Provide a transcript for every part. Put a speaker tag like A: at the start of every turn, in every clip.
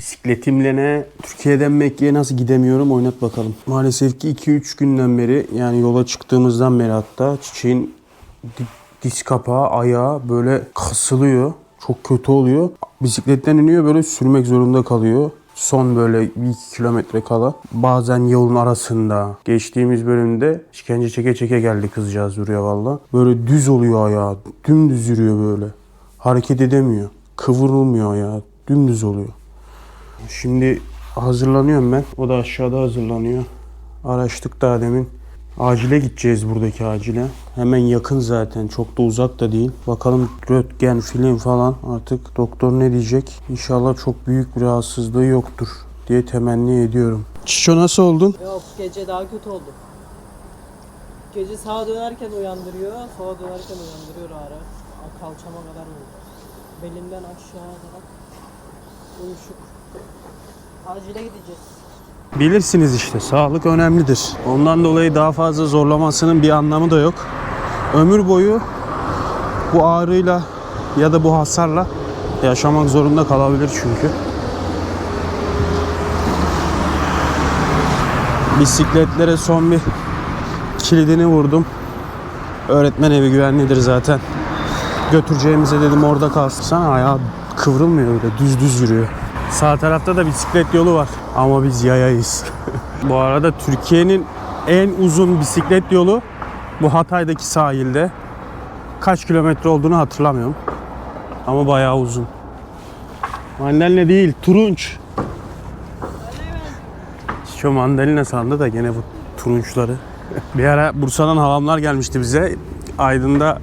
A: Bisikletimle ne? Türkiye'den Mekke'ye nasıl gidemiyorum oynat bakalım. Maalesef ki 2-3 günden beri yani yola çıktığımızdan beri hatta çiçeğin di- diz kapağı, ayağı böyle kasılıyor. Çok kötü oluyor. Bisikletten iniyor böyle sürmek zorunda kalıyor. Son böyle 1-2 kilometre kala. Bazen yolun arasında. Geçtiğimiz bölümde işkence çeke çeke geldi kızcağız buraya valla. Böyle düz oluyor ayağı. Dümdüz yürüyor böyle. Hareket edemiyor. Kıvrılmıyor ayağı. Dümdüz oluyor. Şimdi hazırlanıyorum ben. O da aşağıda hazırlanıyor. Araçtık daha demin. Acile gideceğiz buradaki acile. Hemen yakın zaten. Çok da uzak da değil. Bakalım röntgen, film falan artık doktor ne diyecek. İnşallah çok büyük bir rahatsızlığı yoktur diye temenni ediyorum. Çiço nasıl oldun?
B: Yok gece daha kötü oldu. Gece sağa dönerken uyandırıyor, sola dönerken uyandırıyor ara. Kalçama kadar vurdu. Belimden aşağı kadar uyuşuk. Acile gideceğiz.
A: Bilirsiniz işte sağlık önemlidir. Ondan dolayı daha fazla zorlamasının bir anlamı da yok. Ömür boyu bu ağrıyla ya da bu hasarla yaşamak zorunda kalabilir çünkü. Bisikletlere son bir kilidini vurdum. Öğretmen evi güvenlidir zaten. Götüreceğimize dedim orada kalsın. Sana ayağı kıvrılmıyor öyle düz düz yürüyor. Sağ tarafta da bisiklet yolu var ama biz yayayız. bu arada Türkiye'nin en uzun bisiklet yolu bu Hatay'daki sahilde. Kaç kilometre olduğunu hatırlamıyorum. Ama bayağı uzun. Mandalina değil, turunç. Şu mandalina sandı da gene bu turunçları. Bir ara Bursa'dan halamlar gelmişti bize. Aydın'da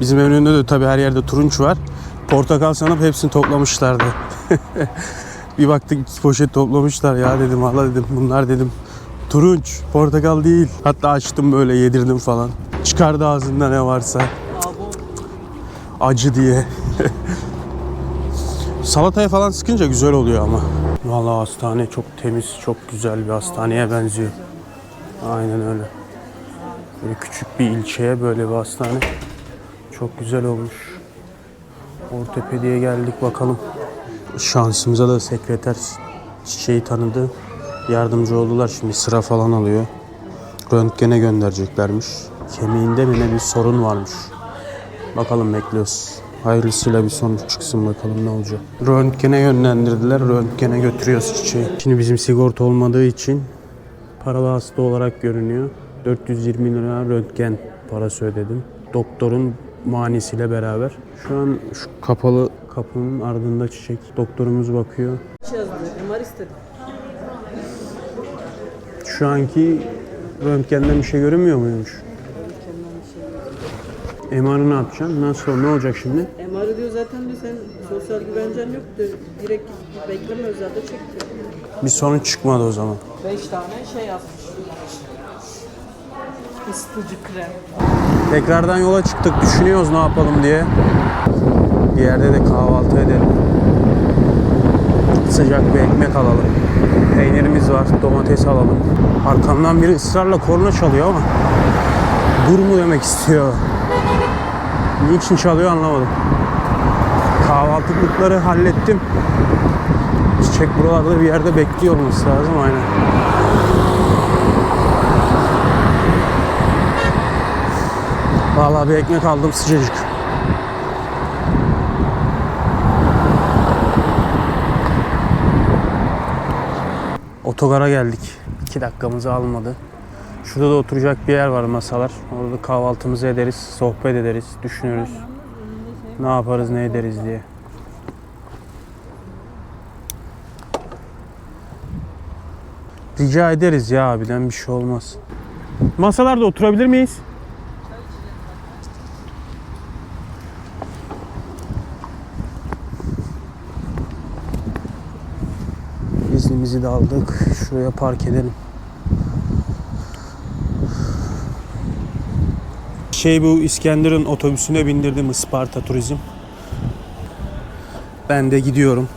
A: bizim evin önünde de tabii her yerde turunç var. Portakal sanıp hepsini toplamışlardı. bir baktık iki poşet toplamışlar ya dedim valla dedim bunlar dedim turunç portakal değil. Hatta açtım böyle yedirdim falan. Çıkardı ağzında ne varsa acı diye. Salataya falan sıkınca güzel oluyor ama. Vallahi hastane çok temiz, çok güzel bir hastaneye benziyor. Aynen öyle. Böyle küçük bir ilçeye böyle bir hastane. Çok güzel olmuş. Ortopediye geldik bakalım. Şansımıza da sekreter çiçeği tanıdı. Yardımcı oldular şimdi sıra falan alıyor. Röntgene göndereceklermiş. Kemiğinde mi ne bir sorun varmış. Bakalım bekliyoruz. Hayırlısıyla bir sonuç çıksın bakalım ne olacak. Röntgene yönlendirdiler. Röntgene götürüyoruz çiçeği. Şimdi bizim sigorta olmadığı için paralı hasta olarak görünüyor. 420 lira röntgen parası ödedim. Doktorun manisiyle beraber. Şu an şu kapalı kapının ardında çiçek. Doktorumuz bakıyor.
B: MR istedim.
A: Şu anki röntgenden bir şey görünmüyor muymuş? MR'ı ne yapacaksın? Nasıl? Ne olacak şimdi?
B: MR diyor zaten de sen sosyal güvencen yok diyor. Direkt bekleme özelde çek diyor.
A: Bir sonuç çıkmadı o zaman.
B: 5 tane şey yazmış. Isıtıcı krem.
A: Tekrardan yola çıktık. Düşünüyoruz ne yapalım diye. Bir yerde de kahvaltı edelim. Sıcak bir ekmek alalım. Peynirimiz var. Domates alalım. Arkamdan biri ısrarla korna çalıyor ama dur mu demek istiyor. Niçin çalıyor anlamadım. Kahvaltılıkları hallettim. Çiçek buralarda bir yerde bekliyor olması lazım aynen. Vallahi bir ekmek aldım sıcacık. Otogara geldik. İki dakikamızı almadı. Şurada da oturacak bir yer var masalar. Orada kahvaltımızı ederiz, sohbet ederiz, düşünürüz. Ne yaparız, ne ederiz diye. Rica ederiz ya abiden bir şey olmaz. Masalarda oturabilir miyiz? De aldık. Şuraya park edelim. Şey bu İskender'in otobüsüne bindirdim Isparta Turizm. Ben de gidiyorum.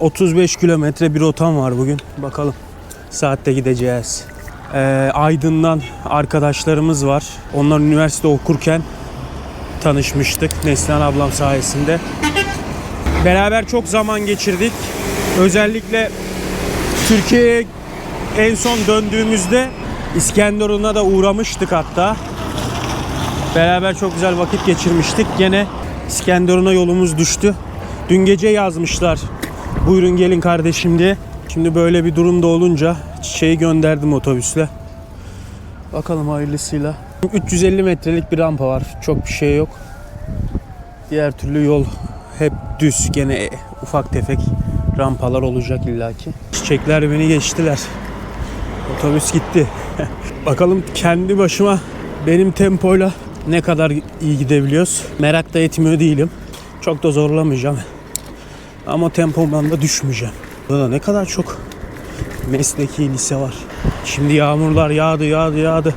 A: 35 kilometre bir rotam var bugün. Bakalım saatte gideceğiz. Ee, Aydın'dan arkadaşlarımız var. Onlar üniversite okurken tanışmıştık Neslihan ablam sayesinde. Beraber çok zaman geçirdik. Özellikle Türkiye'ye en son döndüğümüzde İskenderun'a da uğramıştık hatta. Beraber çok güzel vakit geçirmiştik. Gene İskenderun'a yolumuz düştü. Dün gece yazmışlar. Buyurun gelin kardeşim diye. Şimdi böyle bir durumda olunca çiçeği gönderdim otobüsle. Bakalım hayırlısıyla. 350 metrelik bir rampa var. Çok bir şey yok. Diğer türlü yol hep düz. Gene ufak tefek rampalar olacak illaki. Çiçekler beni geçtiler. Otobüs gitti. Bakalım kendi başıma benim tempoyla ne kadar iyi gidebiliyoruz. Merak da etmiyor değilim. Çok da zorlamayacağım. Ama tempomdan da düşmeyeceğim. Burada ne kadar çok mesleki lise var. Şimdi yağmurlar yağdı yağdı yağdı.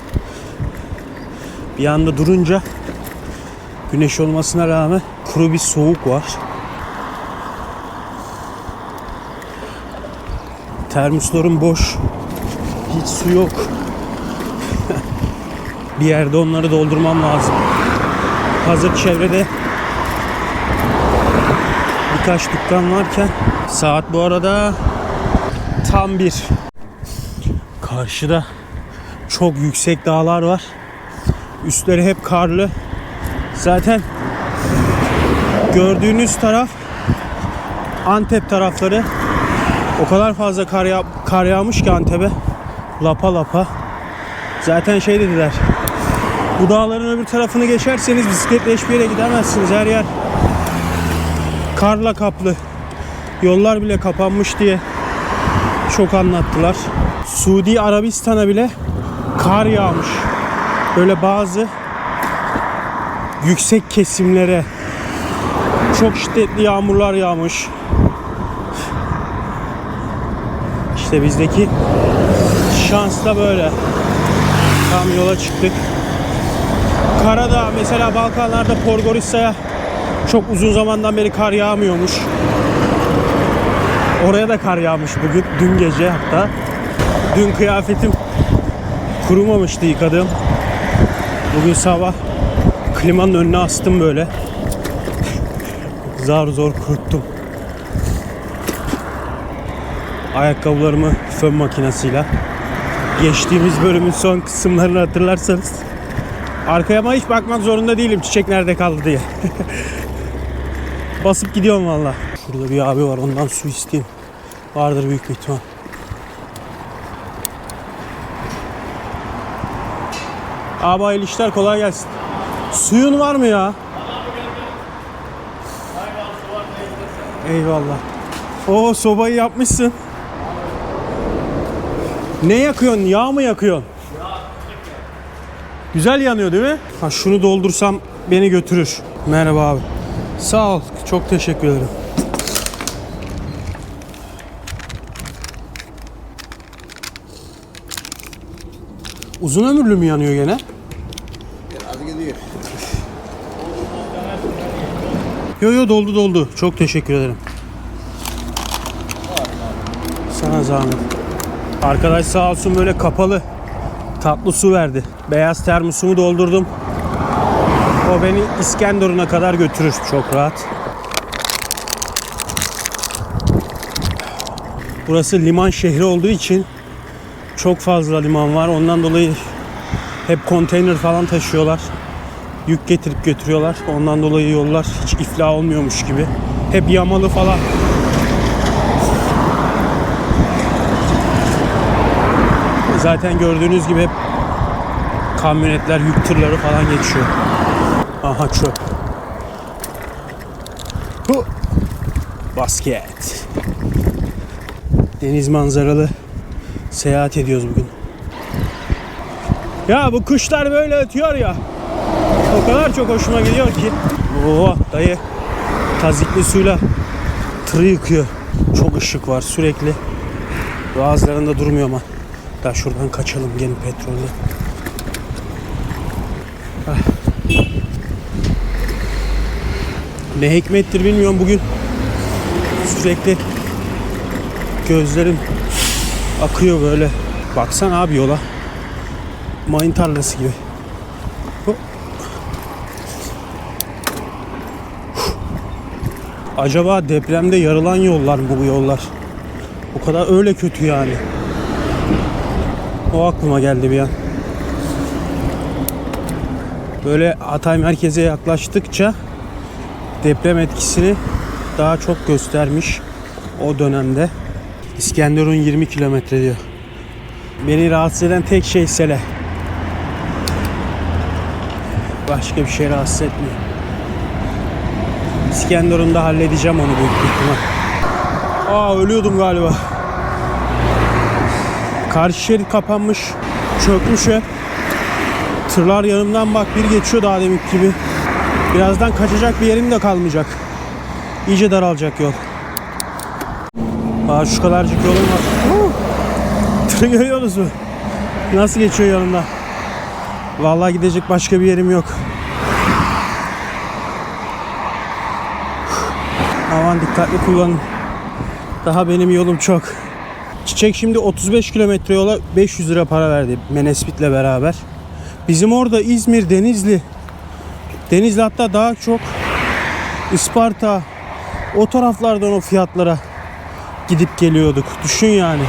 A: Bir anda durunca güneş olmasına rağmen kuru bir soğuk var. Termoslarım boş. Hiç su yok. bir yerde onları doldurmam lazım. Hazır çevrede birkaç dükkan varken saat bu arada tam bir. Karşıda çok yüksek dağlar var. Üstleri hep karlı. Zaten gördüğünüz taraf Antep tarafları o kadar fazla kar, yağ- kar yağmış ki Antep'e. Lapa lapa. Zaten şey dediler. Bu dağların öbür tarafını geçerseniz bisikletle hiçbir yere gidemezsiniz. Her yer karla kaplı. Yollar bile kapanmış diye çok anlattılar. Suudi Arabistan'a bile kar yağmış. Böyle bazı yüksek kesimlere çok şiddetli yağmurlar yağmış. İşte bizdeki şans da böyle. Tam yola çıktık. Karada mesela Balkanlarda Podgorica'ya çok uzun zamandan beri kar yağmıyormuş. Oraya da kar yağmış bugün, dün gece hatta. Dün kıyafetim kurumamıştı yıkadığım. Bugün sabah klimanın önüne astım böyle. Zar zor kuruttum. Ayakkabılarımı fön makinesiyle. Geçtiğimiz bölümün son kısımlarını hatırlarsanız. Arkaya hiç bakmak zorunda değilim çiçek nerede kaldı diye. Basıp gidiyorum valla. Şurada bir abi var ondan su isteyeyim. Vardır büyük bir ihtimal. Abi hayırlı işler kolay gelsin. Suyun var mı ya? Eyvallah. O sobayı yapmışsın. Ne yakıyorsun? Yağ mı yakıyorsun? Güzel yanıyor değil mi? Ha şunu doldursam beni götürür. Merhaba abi. Sağ ol. Çok teşekkür ederim. Uzun ömürlü mü yanıyor gene?
C: Az gidiyor.
A: Yo yo doldu doldu. Çok teşekkür ederim. Sana zahmet. Arkadaş sağ olsun böyle kapalı tatlı su verdi. Beyaz termosumu doldurdum. O beni İskenderun'a kadar götürür çok rahat. Burası liman şehri olduğu için çok fazla liman var. Ondan dolayı hep konteyner falan taşıyorlar. Yük getirip götürüyorlar. Ondan dolayı yollar hiç iflah olmuyormuş gibi. Hep yamalı falan. Zaten gördüğünüz gibi hep kamyonetler, yük tırları falan geçiyor. Aha çöp. Hu. Basket. Deniz manzaralı seyahat ediyoruz bugün. Ya bu kuşlar böyle ötüyor ya. O kadar çok hoşuma gidiyor ki. Oo dayı tazikli suyla tırı yıkıyor. Çok ışık var sürekli. Bazılarında durmuyor ama. Da şuradan kaçalım gelin petrolde. Ah. Ne hikmettir bilmiyorum bugün. Sürekli gözlerim akıyor böyle. Baksana abi yola. Mayın tarlası gibi. Acaba depremde yarılan yollar mı bu yollar? O kadar öyle kötü yani. O aklıma geldi bir an. Böyle Hatay merkeze yaklaştıkça deprem etkisini daha çok göstermiş o dönemde. İskenderun 20 kilometre diyor. Beni rahatsız eden tek şey sele. Başka bir şey rahatsız etmiyor. İskenderun'da halledeceğim onu büyük ihtimal. Aa ölüyordum galiba. Karşı şerit kapanmış. Çökmüş hep. Tırlar yanımdan bak bir geçiyor daha demin gibi. Birazdan kaçacak bir yerim de kalmayacak. İyice daralacak yol. Aa şu kadarcık yolum var. Huu! Tırı görüyorsunuz mu? Nasıl geçiyor yanımda? Vallahi gidecek başka bir yerim yok. Aman dikkatli kullanın. Daha benim yolum çok. Çiçek şimdi 35 kilometre yola 500 lira para verdi Menespit'le beraber. Bizim orada İzmir, Denizli, Denizli hatta daha çok Isparta o taraflardan o fiyatlara gidip geliyorduk. Düşün yani.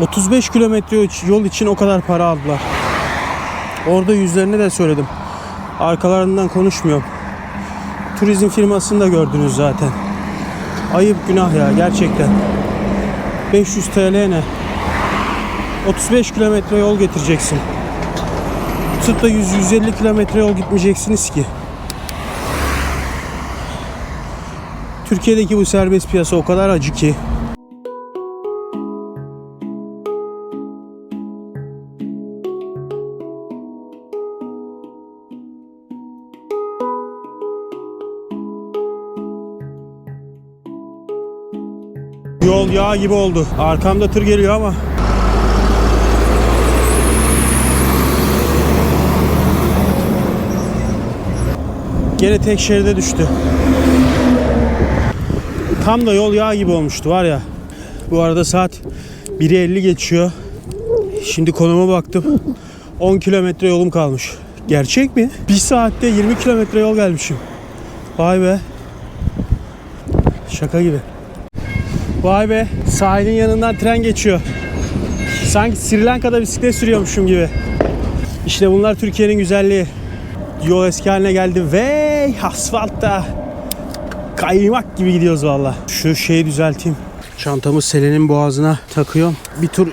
A: 35 kilometre yol için o kadar para aldılar. Orada yüzlerini de söyledim. Arkalarından konuşmuyorum. Turizm firmasını da gördünüz zaten. Ayıp günah ya gerçekten. 500 TL ne? 35 kilometre yol getireceksin. Tutup da 100-150 kilometre yol gitmeyeceksiniz ki. Türkiye'deki bu serbest piyasa o kadar acı ki. Yağ gibi oldu. Arkamda tır geliyor ama. Gene tek şeride düştü. Tam da yol yağ gibi olmuştu var ya. Bu arada saat 1'i 50 geçiyor. Şimdi konuma baktım. 10 kilometre yolum kalmış. Gerçek mi? 1 saatte 20 kilometre yol gelmişim. Vay be. Şaka gibi. Vay be sahilin yanından tren geçiyor. Sanki Sri Lanka'da bisiklet sürüyormuşum gibi. İşte bunlar Türkiye'nin güzelliği. Yol eski haline geldi ve asfaltta kaymak gibi gidiyoruz valla. Şu şeyi düzelteyim. Çantamı Selen'in boğazına takıyorum. Bir tur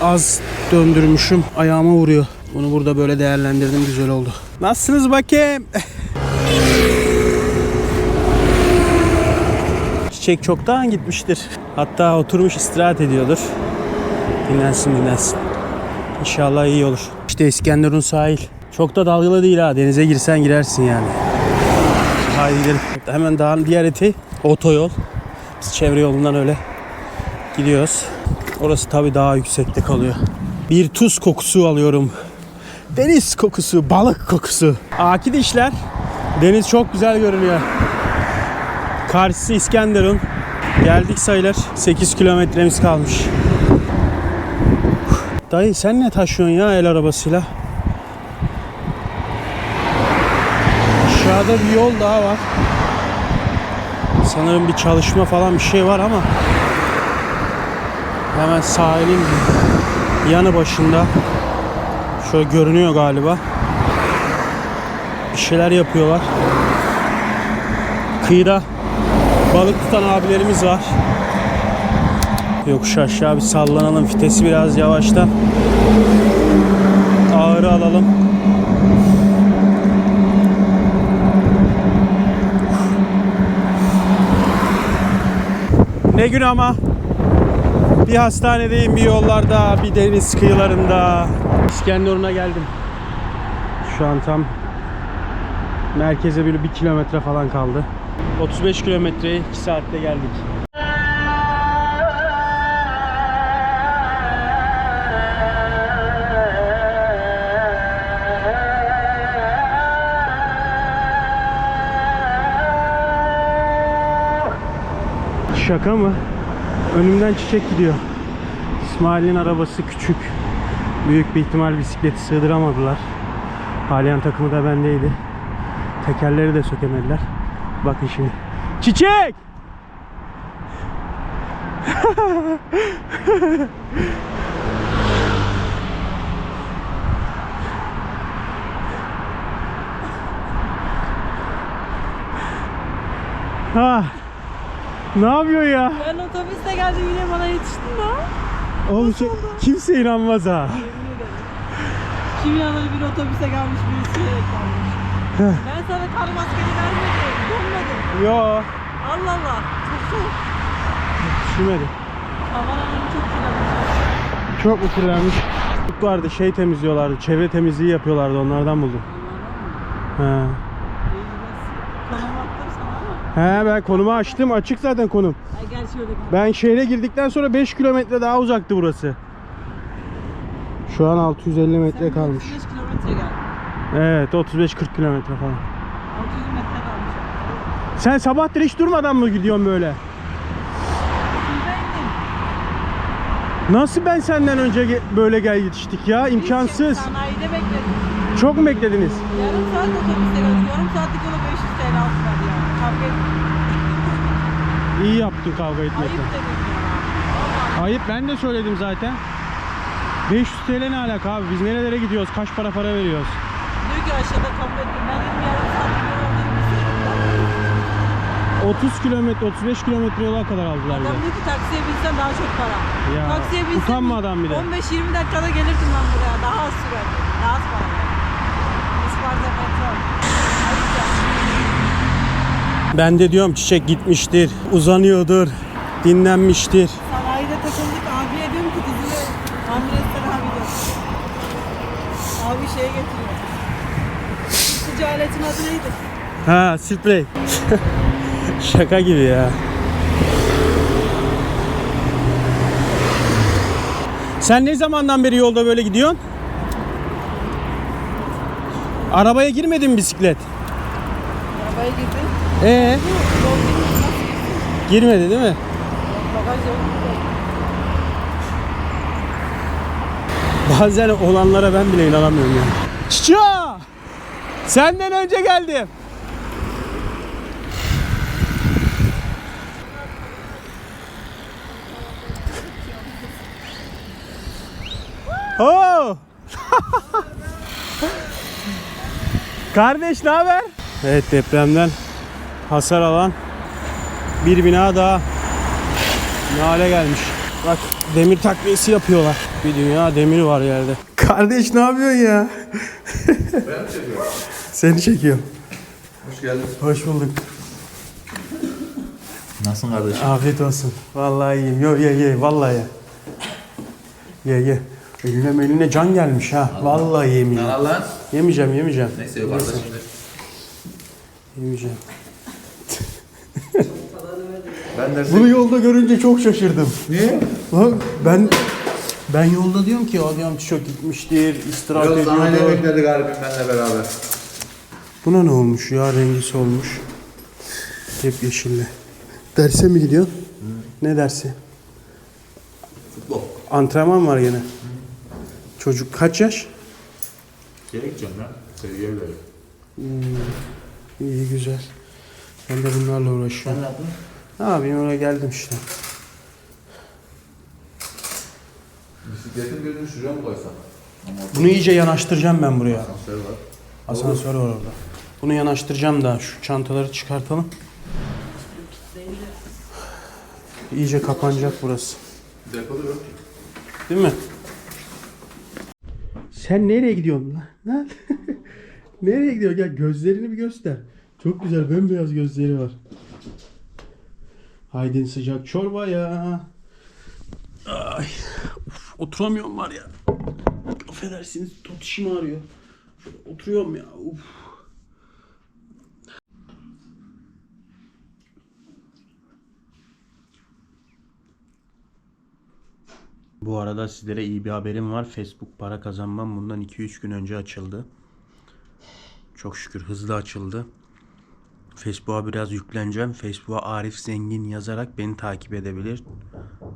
A: az döndürmüşüm. Ayağıma vuruyor. Bunu burada böyle değerlendirdim. Güzel oldu. Nasılsınız bakayım? Çiçek çoktan gitmiştir. Hatta oturmuş istirahat ediyordur. Dinlensin dinlensin. İnşallah iyi olur. İşte İskenderun sahil. Çok da dalgalı değil ha. Denize girsen girersin yani. Haydi gidelim. Hemen dağın diğer eti otoyol. Biz çevre yolundan öyle gidiyoruz. Orası tabii daha yüksekte kalıyor. Bir tuz kokusu alıyorum. Deniz kokusu, balık kokusu. Akit işler. Deniz çok güzel görünüyor. Karşısı İskenderun. Geldik sayılır. 8 kilometremiz kalmış. Dayı sen ne taşıyorsun ya el arabasıyla? Aşağıda bir yol daha var. Sanırım bir çalışma falan bir şey var ama hemen sahilin yanı başında şöyle görünüyor galiba. Bir şeyler yapıyorlar. Kıyıda balık tutan abilerimiz var. Yokuş aşağı bir sallanalım. Vitesi biraz yavaştan. Ağırı alalım. Ne gün ama. Bir hastanedeyim, bir yollarda, bir deniz kıyılarında. İskenderun'a geldim. Şu an tam merkeze bir, bir kilometre falan kaldı. 35 kilometreye 2 saatte geldik. Şaka mı? Önümden çiçek gidiyor. İsmail'in arabası küçük. Büyük bir ihtimal bisikleti sığdıramadılar. Palyan takımı da bendeydi. Tekerleri de sökemediler. Bakın şimdi. Çiçek! ha. Ne yapıyor ya?
B: Ben otobüste geldim yine bana yetiştin lan.
A: Oğlum şey, kimse inanmaz ha.
B: Kim inanır bir otobüse gelmiş birisi kalmış. ben sana kar maskeni vermedim.
A: Yo.
B: Allah Allah. Çok soğuk.
A: Üşümedi.
B: Havanın çok kirlenmiş.
A: Çok mu kirlenmiş? vardı şey temizliyorlardı. Çevre temizliği yapıyorlardı onlardan buldum. He.
B: Attım sana ama.
A: He ben konumu açtım. Açık zaten konum.
B: Ay gel şöyle bir.
A: Ben şehre girdikten sonra 5 kilometre daha uzaktı burası. Şu an 650 metre kalmış.
B: 35 kilometre gel.
A: Evet 35-40 kilometre falan.
B: 600 metre kalmış.
A: Sen sabahtır hiç durmadan mı gidiyorsun böyle? Nasıl ben senden önce ge- böyle gel yetiştik ya? İmkansız.
B: Sanayide bekledim.
A: Çok mu beklediniz?
B: Yarım saat otobüste. Yarım saatlik yola 500 TL aldılar ya. Kavga ettim.
A: İyi yaptın kavga
B: Ayıp
A: etmekle.
B: dedim ya.
A: Ayıp ben de söyledim zaten. 500 TL ne alaka abi? Biz nerelere gidiyoruz? Kaç para para veriyoruz?
B: Diyor ki aşağıda kavga ettim.
A: 30 kilometre, 35 kilometre yola kadar aldılar
B: Adam diyor ki taksiye binsem daha çok para.
A: Ya,
B: taksiye binsem
A: utanmadan bir de.
B: 15-20 dakikada gelirdim ben buraya. Daha az sürerdi. Daha az para. Isparta petrol.
A: Ben de diyorum çiçek gitmiştir, uzanıyordur, dinlenmiştir.
B: Sanayide takıldık. Abiye diyorum ki dizine ambulanslara abi diyorum. Abi şeye getiriyor. Sıkıcı aletin adı neydi?
A: Ha, sprey. Şaka gibi ya. Sen ne zamandan beri yolda böyle gidiyorsun? Arabaya girmedin mi bisiklet?
B: Arabaya girdin.
A: Ee, girmedi değil mi? Bazen olanlara ben bile inanamıyorum ya. Çiço! Senden önce geldim. Oo! Kardeş ne haber? Evet depremden hasar alan bir bina daha ne hale gelmiş. Bak demir takviyesi yapıyorlar. Bir dünya demir var yerde. Kardeş ne yapıyorsun ya?
C: Ben mi çekiyorum?
A: Seni çekiyorum.
C: Hoş geldin.
A: Hoş bulduk.
C: Nasılsın kardeşim?
A: Afiyet olsun. Vallahi iyiyim. Yo ye ye vallahi ye. Ye ye. Eline eline can gelmiş ha. Vallahi yemeyeceğim.
C: Al lan.
A: Yemeyeceğim yemeyeceğim.
C: Neyse yukarıda şimdi.
A: Yemeyeceğim.
C: Ben de
A: Bunu yolda görünce çok şaşırdım.
C: Niye?
A: Bak ben ben yolda diyorum ki diyorum tişört gitmiştir, istirahat
C: Yok sana ne bekledi garibim benimle beraber.
A: Buna ne olmuş ya rengi solmuş. Hep yeşille. Derse mi gidiyorsun? Ne dersi?
C: Futbol.
A: Antrenman var gene. Çocuk kaç yaş?
D: Gerekeceğim lan. Seviyeleri.
A: İyi güzel. Ben de bunlarla uğraşıyorum.
C: ne yaptın?
A: Ne oraya geldim işte.
C: Bisikletin birini şuraya mı koysak?
A: Bunu iyice yanaştıracağım ben buraya.
C: asansör var.
A: Asansör var orada. Bunu yanaştıracağım da şu çantaları çıkartalım. İyice kapanacak burası.
C: Depoda yok ki.
A: Değil mi? Sen nereye gidiyorsun lan? Nereye gidiyor? Gel gözlerini bir göster. Çok güzel bembeyaz gözleri var. Haydin sıcak çorba ya. Ay, uf, oturamıyorum var ya. Affedersiniz tutuşum ağrıyor. Şöyle oturuyorum ya. Uf. Bu arada sizlere iyi bir haberim var. Facebook para kazanmam bundan 2-3 gün önce açıldı. Çok şükür hızlı açıldı. Facebook'a biraz yükleneceğim. Facebook'a Arif Zengin yazarak beni takip edebilir.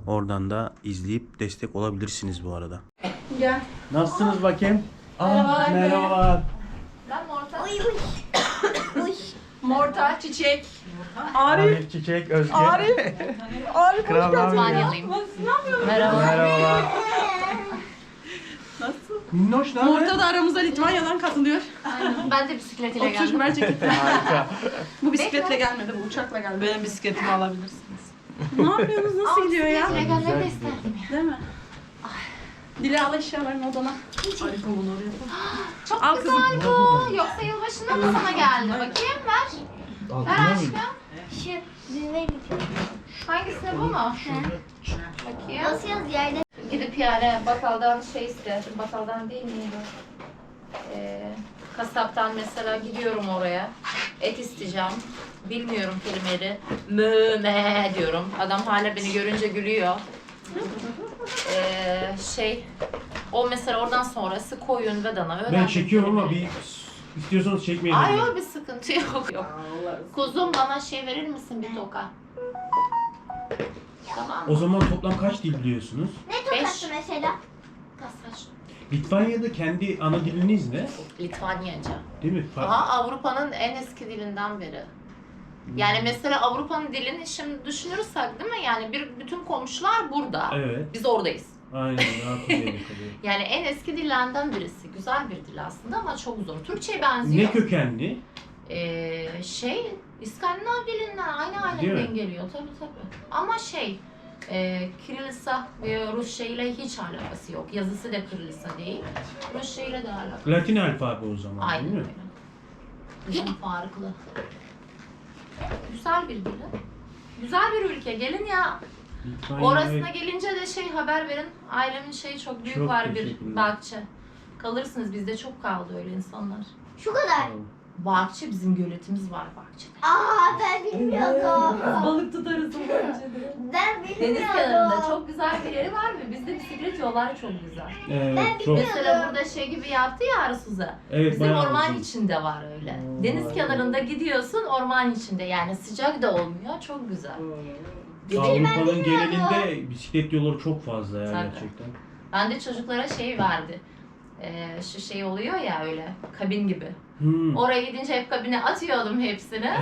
A: Oradan da izleyip destek olabilirsiniz bu arada.
E: Gel.
A: Nasılsınız bakayım?
E: Merhabalar.
A: merhabalar.
E: Ben Morta. Uy uy. uy. Morta, çiçek.
B: Arif.
A: Çiçek, Özge.
B: Arif. Arif hoş geldin.
E: Litvanyalıyım. Merhaba.
A: Merhaba.
B: Nasıl?
A: Minnoş ne haber?
F: Orada da aramıza Litvanya'dan katılıyor.
E: Aynen. Ben de bisikletiyle
F: O çocuk
E: geldim.
F: ver ceketi.
A: Harika.
F: Bu bisikletle gelmedi, bu uçakla geldi.
B: Benim bisikletimi alabilirsiniz.
F: Ne yapıyorsunuz? Nasıl
E: Aa,
F: gidiyor ya?
E: Bisikletle gelmeyi de
A: Güzel
E: isterdim.
F: Değil mi? Dile al eşyalarını odana.
B: Arif bunu oraya koy.
E: Çok
F: Al
E: güzel
F: kızım.
E: bu. Yoksa yılbaşında mı sana geldi? Bakayım ver. Ver aşkım.
G: Şu düğme gidiyor.
E: Hangisine bu mu? Bakayım.
G: Basıyoruz yerde.
E: Gidip yani bakkaldan şey istedim. Bakkaldan değil miydi? Ee, kasaptan mesela gidiyorum oraya. Et isteyeceğim. Bilmiyorum kelimeleri. Me diyorum. Adam hala beni görünce gülüyor. Ee, şey o mesela oradan sonrası koyun ve dana.
A: Ben
E: Önemli
A: çekiyorum ama
E: kelimeleri.
A: bir istiyorsanız çekmeyin.
E: Ay yok bir sıkıntı yok. yok. Kuzum bana şey verir misin bir toka? Tamam
A: O zaman toplam kaç dil biliyorsunuz?
G: Ne tokası mesela?
E: Kasaç.
A: Litvanya'da kendi ana diliniz ne?
E: Litvanyaca.
A: Değil mi? Fa-
E: Aha Avrupa'nın en eski dilinden biri. Yani mesela Avrupa'nın dilini şimdi düşünürsek değil mi? Yani bir bütün komşular burada.
A: Evet.
E: Biz oradayız.
A: Aynen.
E: Yani en eski dillerden birisi. Güzel bir dil aslında ama çok zor. Türkçe'ye benziyor.
A: ne kökenli?
E: Ee, şey İskandinav dilinden aynı aileden geliyor tabii tabii. Ama şey e, Kirilisa ve Rusça ile hiç alakası yok. Yazısı da Kirilisa değil. Rusça ile de alakası.
A: Latin alfabe o zaman
E: Aynen
A: değil mi?
E: öyle. Farklı. Güzel bir dil. Güzel bir ülke. Gelin ya.
A: Litvanya
E: Orasına gelince de şey haber verin. Ailemin şeyi çok büyük
A: Çok
E: var bir
A: teşekkürler.
E: bahçe. Kalırsınız bizde çok kaldı öyle insanlar.
G: Şu kadar.
E: Bahçe bizim göletimiz var bahçede.
G: Aa ben bilmiyordum.
E: Balık tutarız bahçede.
G: Ben
E: Deniz
G: bilmiyordum.
E: kenarında çok güzel bir yeri var ve bizde bisiklet yolları çok güzel.
A: Evet, çok.
E: Mesela burada şey gibi yaptı ya Arsuza.
A: Evet,
E: Bizim
A: bayağı
E: orman
A: uzun.
E: içinde var öyle. Deniz kenarında gidiyorsun orman içinde yani sıcak da olmuyor çok güzel. Bir de
A: Avrupa'nın genelinde bisiklet yolları çok fazla ya
E: Tabii.
A: gerçekten.
E: ben de çocuklara şey verdi. Ee, şu şey oluyor ya öyle kabin gibi.
A: Hmm.
E: Oraya gidince hep kabine atıyordum hepsini.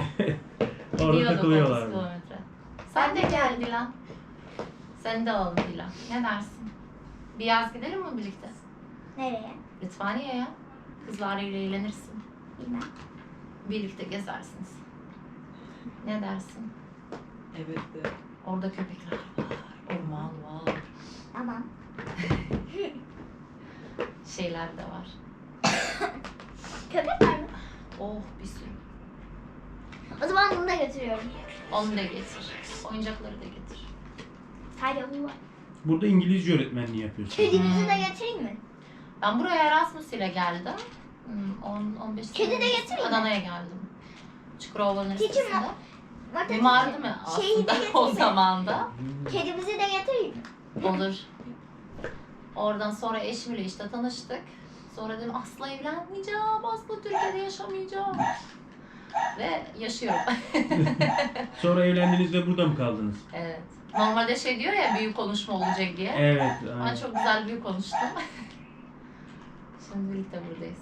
A: Orada
E: Gidiyorduk
A: takılıyorlar.
E: 30 kilometre. Sen de gel Dilan. Sen de alalım Dilan. Ne dersin? Bir yaz gidelim mi birlikte?
G: Nereye?
E: Litvanya'ya. Kızlarıyla eğlenirsin.
G: Bilmem.
E: Birlikte gezersiniz. Ne dersin?
B: Evet de.
E: Orada köpekler var. Orman var.
G: Tamam.
E: Şeyler de var.
G: Köpek var mı?
E: Oh bir sürü.
G: O zaman bunu da götürüyorum.
E: Onu da getir. Oyuncakları da getir.
G: Sadece bu var.
A: Burada İngilizce öğretmenliği yapıyorsunuz.
G: Kedimizi de getireyim mi?
E: Ben buraya Erasmus ile geldim. Hmm, 10 15
G: Kedi de getireyim mi?
E: Adana'ya geldim. Çukurova
G: Keçi
E: Üniversitesi'nde.
G: Bakın
E: Mimardı mı
G: Şeyi de
E: aslında o
G: getireyim
E: zaman da?
G: Kedimizi de getireyim?
E: Olur. Oradan sonra eşimle işte tanıştık. Sonra dedim asla evlenmeyeceğim, asla Türkiye'de yaşamayacağım. Ve yaşıyorum.
A: Sonra evlendiniz ve burada mı kaldınız?
E: evet. Normalde şey diyor ya büyük konuşma olacak diye.
A: Evet.
E: Ben
A: aynen.
E: çok güzel büyük konuştum. Şimdi birlikte buradayız.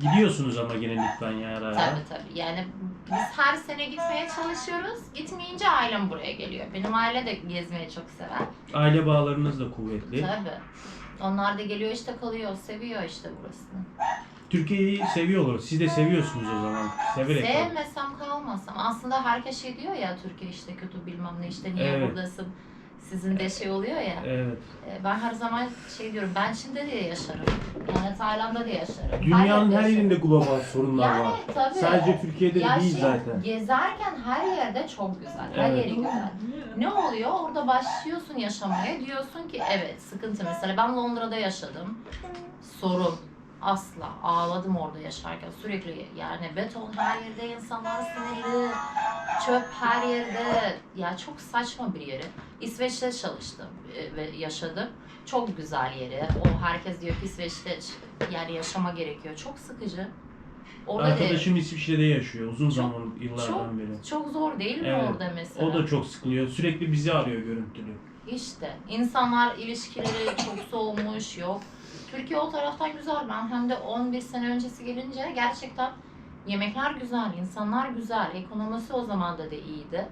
A: Gidiyorsunuz ama gene Litvanya'ya ara ara.
E: Tabii tabii. Yani biz her sene gitmeye çalışıyoruz. Gitmeyince ailem buraya geliyor. Benim aile de gezmeyi çok sever.
A: Aile bağlarınız da kuvvetli.
E: Tabii. Onlar da geliyor işte kalıyor, seviyor işte burasını.
A: Türkiye'yi seviyorlar. Siz de seviyorsunuz o zaman. Severek. kalın.
E: Sevmesem kalmasam. Aslında herkes şey diyor ya Türkiye işte kötü bilmem ne işte niye
A: Evet.
E: buradasın. Sizin de şey oluyor ya.
A: Evet.
E: E, Ben her zaman şey diyorum ben Çin'de de yaşarım. Yani Tayland'da da yaşarım.
A: Dünyanın her
E: yaşarım.
A: yerinde global sorunlar
E: Yani
A: var.
E: tabii.
A: Sadece Türkiye'de de
E: Ya
A: değil
E: şey,
A: zaten.
E: Gezerken her yerde çok güzel. Her
A: Evet.
E: yeri güzel. Ne oluyor? Orada başlıyorsun yaşamaya. Diyorsun ki evet sıkıntı. Mesela ben Londra'da yaşadım. Sorun. Asla. Ağladım orada yaşarken. Sürekli yani beton her yerde insanlar sinirli. Çöp her yerde. Ya çok saçma bir yeri. İsveç'te çalıştım e, ve yaşadım. Çok güzel yeri. O herkes diyor ki İsveç'te yani yaşama gerekiyor. Çok sıkıcı. Orada da
A: Arkadaşım İsviçre'de yaşıyor uzun
E: Çok-
A: zaman yıllardan
E: çok-
A: beri.
E: çok zor değil mi
A: Evet.
E: orada mesela?
A: O da çok sıkılıyor. Sürekli bizi arıyor görüntülü.
E: İşte insanlar ilişkileri çok soğumuş yok. Türkiye o taraftan güzel. Ben hem de 11 sene öncesi gelince gerçekten Yemekler güzel, insanlar güzel, ekonomisi o zaman da de iyiydi.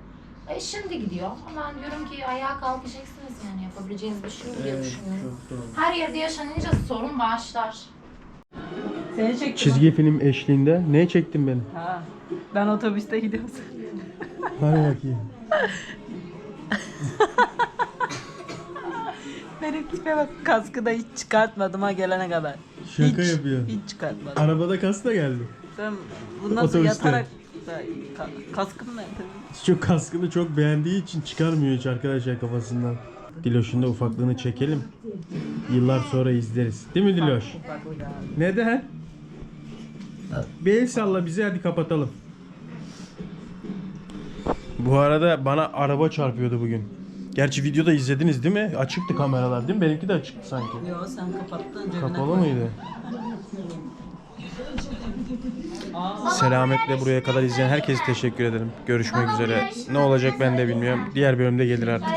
E: E şimdi gidiyor ama ben diyorum ki ayağa kalkacaksınız yani yapabileceğiniz bir şey yok diye düşünüyorum. Her yerde yaşanınca sorun başlar.
B: Seni çektim.
A: Çizgi film eşliğinde ne çektin beni?
B: Ha. Ben otobüste gidiyorum.
A: Hadi bakayım.
B: Benim tipe bak kaskı da hiç çıkartmadım ha gelene kadar.
A: Şaka
B: hiç,
A: yapıyor.
B: Hiç çıkartmadım.
A: Arabada kas da geldi.
B: Ben bundan sonra
A: Otobüste.
B: yatarak ka- kaskım nerede?
A: Çok kaskını çok beğendiği için çıkarmıyor hiç arkadaşlar kafasından. Diloş'un da ufaklığını çekelim. Yıllar sonra izleriz. Değil mi Diloş? Neden? Bir el salla bize hadi kapatalım. Bu arada bana araba çarpıyordu bugün. Gerçi videoda izlediniz değil mi? Açıktı kameralar değil mi? Benimki de açıktı sanki.
B: Yo sen kapattın cebine
A: Kapalı
B: koy.
A: mıydı? Selametle buraya kadar izleyen herkese teşekkür ederim. Görüşmek üzere. Ne olacak ben de bilmiyorum. Diğer bölümde gelir artık.